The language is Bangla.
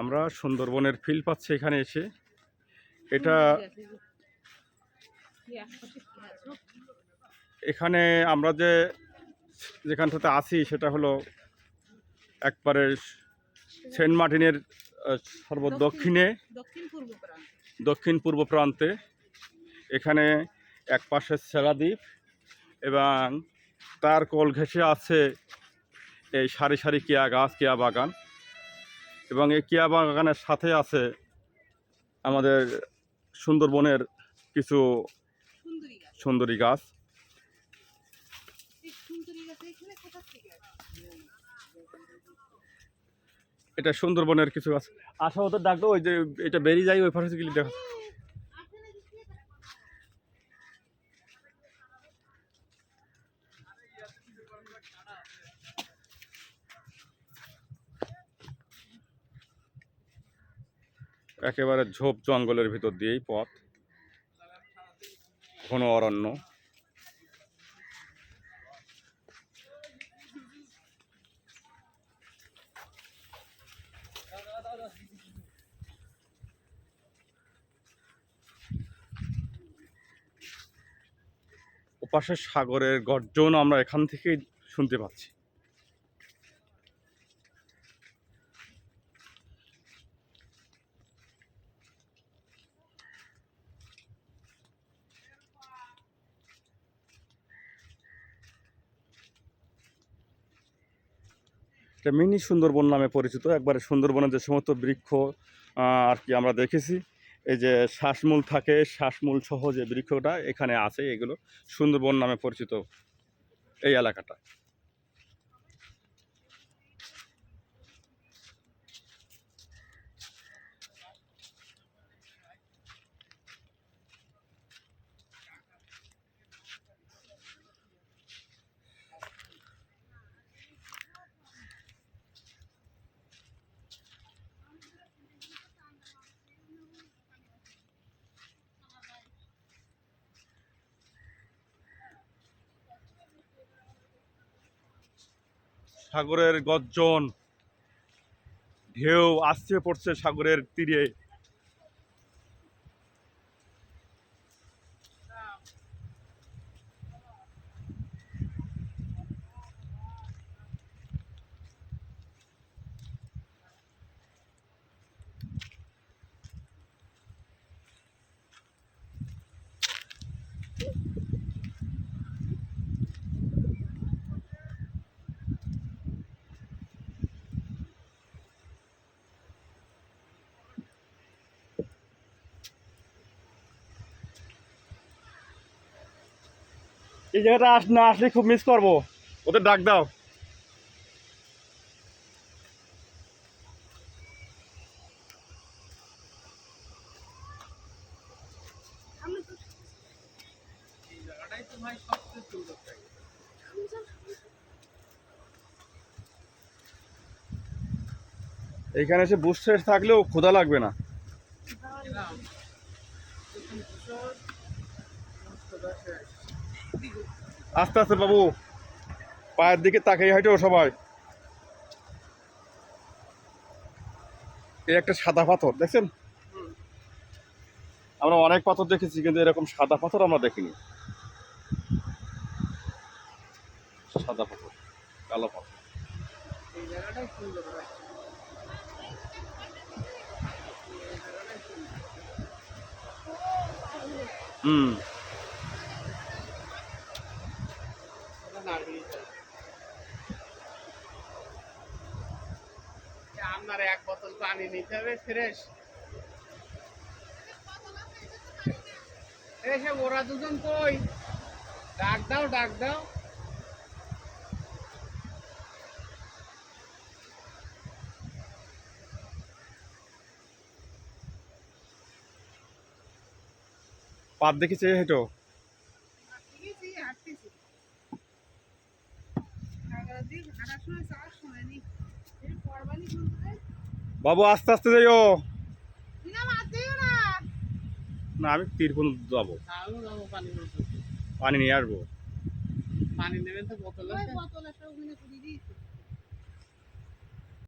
আমরা সুন্দরবনের ফিল পাচ্ছি এখানে এসে। এটা এখানে আমরা যে যেখানটাতে আছি সেটা হলো একবারে সেন্ট মার্টিনের সর্বদক্ষিণে, দক্ষিণ পূর্ব প্রান্তে। এখানে এক পাশে সেরাদ্বীপ এবং তার কোল ঘেঁষে আছে এই সারি সারি কেয়া গাছ, কেয়া বাগান। এবং এই কেয়া বাগানের সাথে আছে আমাদের সুন্দরবনের কিছু সুন্দরী গাছ। এটা সুন্দরবনের কিছু গাছ। আসা ওদের ডাকলো ওই যে এটা বেরিয়ে যায় ওই ফার্সি গেলে দেখা। একেবারে ঝোপ জঙ্গলের ভিতর দিয়েই পথ। ঘন অরণ্য। ওপাশের সাগরের গর্জন আমরা এখান থেকেই শুনতে পাচ্ছি। এটা মিনি সুন্দরবন নামে পরিচিত, একবারে সুন্দরবনের যে সমস্ত বৃক্ষ আর কি আমরা দেখেছি। এই যে শ্বাসমূল থাকে, শ্বাসমূল সহ যে বৃক্ষটা এখানে আছে, এগুলো সুন্দরবন নামে পরিচিত এই এলাকাটা। সাগরের গর্জন ঢেউ আসছে পড়ছে সাগরের তীরে। এই জায়গাটা আস, না আসলে খুব মিস করব। ওদের ডাক দাও। এইখানে এসে বুস্টার থাকলেও ক্ষুধা লাগবে না। আস্তে আস্তে বাবু, পায়ের দিকে তাকিয়ে হাইটো সবাই। এই একটা সাদা পাথর, দেখছেন? আমরা অনেক পাথর দেখেছি, কিন্তু এরকম সাদা পাথর আমরা দেখিনি। সাদা পাথর, কালো পাথর। হুম। আপনার এক বোতল পানি নিতে হবে, ফ্রেশ। এসে ওরা দুজন কই? ডাক দাও ডাক দাও। পাত দেখেছে হেঁটো? বাবু আস্তে আস্তে যাইও। না আমি তীর পর্যন্ত যাব। পানি নিয়ে আসব। পানি নেবেন তো বোতল আছে। বোতল